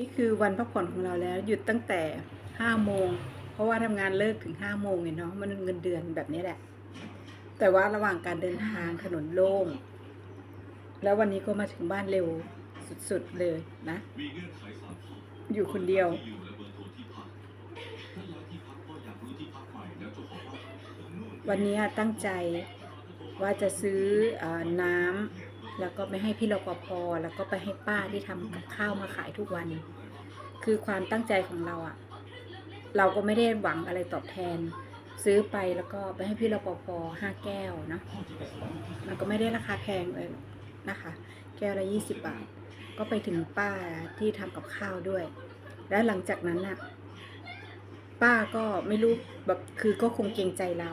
นี่คือวันพักผ่อนของเราแล้วหยุดตั้งแต่ห้าโมง เพราะว่าทำงานเลิกถึงห้าโมงเนาะมันเงินเดือนแบบนี้แหละ แต่ว่าระหว่างการเดินทางถนนโล่ง แล้ววันนี้ก็มาถึงบ้านเร็วสุดๆเลยนะ อยู่คนเดียววันนี้ตั้งใจว่าจะซื้ออน้ำ แล้วก็ไปให้พี่รปภแล้วก็ไปให้ป้าที่ทำกับข้าวมาขายทุกวัน คือความตั้งใจของเราอะเราก็ไม่ได้หวังอะไรตอบแทน ซื้อไปแล้วก็ไปให้พี่รปภห้าแก้วเนาะมันก็ไม่ได้ราคาแพงเลยนะคะ แก้วละยี่สิบบาท ก็ไปถึงป้าที่ทำกับข้าวด้วย แล้วหลังจากนั้นน่ะป้าก็ไม่รู้แบบคือก็คงเกรงใจเรา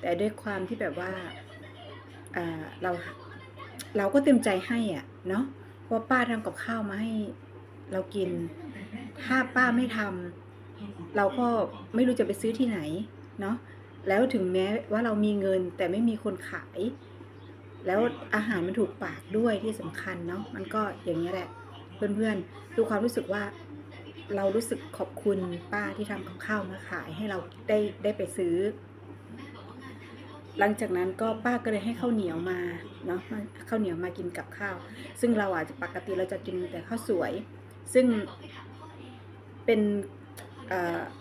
แต่ด้วยความที่แบบว่าอ่าเรา เราก็เต็มใจให้อะเนาะเพราะป้าทำกับข้าวมาให้เรากิน ถ้าป้าไม่ทำเราก็ไม่รู้จะไปซื้อที่ไหนเนาะแล้วถึงแม้ว่าเรามีเงินแต่ไม่มีคนขาย แล้วอาหารมันถูกปากด้วยที่สำคัญเนาะมันก็อย่างนี้แหละ เพื่อนๆดูความรู้สึกว่าเรารู้สึกขอบคุณป้าที่ทำกับข้าวมาขายให้เราได้ได้ไปซื้อ หลังจากนั้นก็ป้าก็เลยให้ข้าวเหนียวมาเนาะข้าวเหนียวมากินกับข้าว ซึ่งเราอาจจะปกติเราจะกินแต่ข้าวสวย ซึ่งเป็น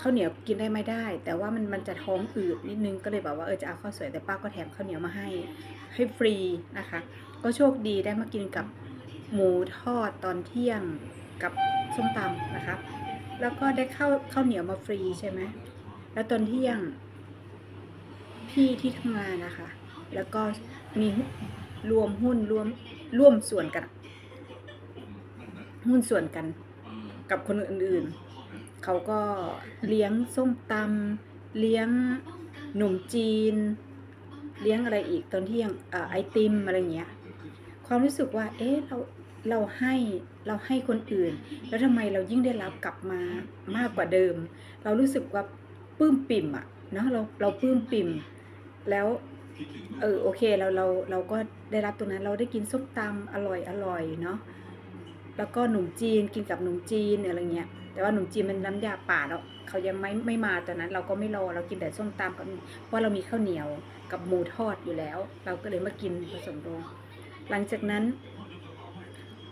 ข้าวเหนียวกินได้ไม่ได้ แต่ว่ามันมันจะท้องอืดนิดนึงก็เลยบอกว่าเออจะเอาข้าวสวยแต่ป้าก็แถมข้าวเหนียวมาให้ให้ฟรีนะคะ ก็โชคดีได้มากินกับหมูทอดตอนเที่ยงกับส้มตำนะคะ แล้วก็ได้ข้าวข้าวเหนียวมาฟรีใช่ไหมแล้วตอนเที่ยง พี่ที่ทำงานนะคะ แล้วก็มีรวมหุ้นรวมร่วมส่วนกัน หุ้นส่วนกัน กับคนอื่นๆ เขาก็เลี้ยงส้มตำเลี้ยงหนุ่มจีน เลี้ยงอะไรอีกตอนเที่ยงอไอติมอะไรเงี้ย ความรู้สึกว่า เอ๊ะเราเราให้เราให้คนอื่น แล้วทำไมเรายิ่งได้รับกลับมามากกว่าเดิม เรารู้สึกว่าปลื้มปิ่มอะเนาะเราเราปลื้มปิ่ม แล้วเออโอเคเราเราเราก็ได้รับตรงนั้นเราได้กินส้มตำอร่อยอร่อยเนาะแล้วก็หนุ่มจีนกินกับหนุ่มจีนอะไรเงี้ยแต่ว่าหนุ่มจีนมันน้ำยาป่าแล้วเขายังไม่ไม่มาตอนนั้น เราก็ไม่รอเรากินแต่ส้มตำกับเพราะเรามีข้าวเหนียวกับหมูทอดอยู่แล้ว เราก็เลยมากินผสมโรงหลังจากนั้น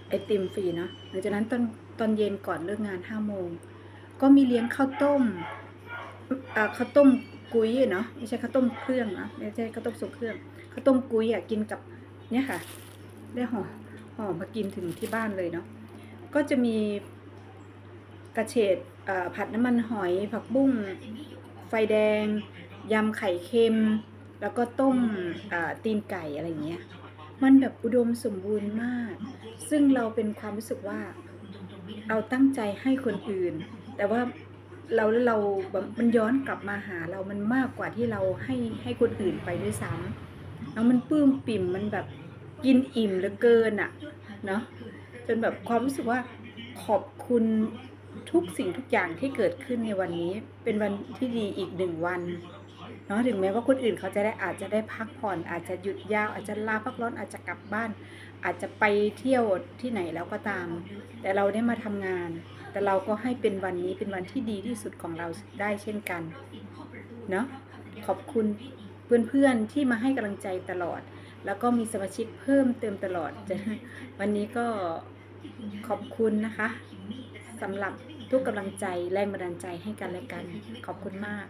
ไอติมฟรีเนาะหลังจากนั้นตอนตอนเย็นก่อนเลิกงานห้าโมงก็มีเลี้ยงข้าวต้มอ่าข้าวต้ม กุ้ยเนาะไม่ใช่ข้าวต้มเครื่องนะไม่ใช่ข้าวต้มสุกเครื่องข้าวต้มกุ้ยอะกินกับเนี่ยค่ะ ได้ห่อห่อมากินถึงที่บ้านเลยเนาะก็จะมีกระเฉดผัดน้ำมันหอย ผักบุ้งไฟแดงยำไข่เค็ม แล้วก็ต้มตีนไก่อะไรเงี้ย มันแบบอุดมสมบูรณ์มาก ซึ่งเราเป็นความรู้สึกว่า เราตั้งใจให้คนอื่น แต่ว่า เราเราแบบมันย้อนกลับมาหาเรามันมากกว่าที่เราให้ให้คนอื่นไปด้วยซ้ำแล้วมันปลื้มปิ่มมันแบบกินอิ่มเหลือเกินอะเนาะจนแบบความรู้สึกว่าขอบคุณทุกสิ่งทุกอย่างที่เกิดขึ้นในวันนี้ เป็นวันที่ดีอีกหนึ่งวัน เนาะถึงแม้ว่าคนอื่นเขาจะได้อาจจะได้พักผ่อน อาจจะหยุดยาว อาจจะลาพักร้อนอาจจะกลับบ้าน อาจจะไปเที่ยวที่ไหนแล้วก็ตาม แต่เราได้มาทำงาน แต่เราก็ให้เป็นวันนี้เป็นวันที่ดีที่สุดของเราได้เช่นกันเนาะขอบคุณเพื่อนๆที่มาให้กำลังใจตลอด แล้วก็มีสมาชิกเพิ่มเติมตลอด วันนี้ก็ขอบคุณนะคะสำหรับทุกกำลังใจแรงบันดาลใจให้กันและกัน ขอบคุณมาก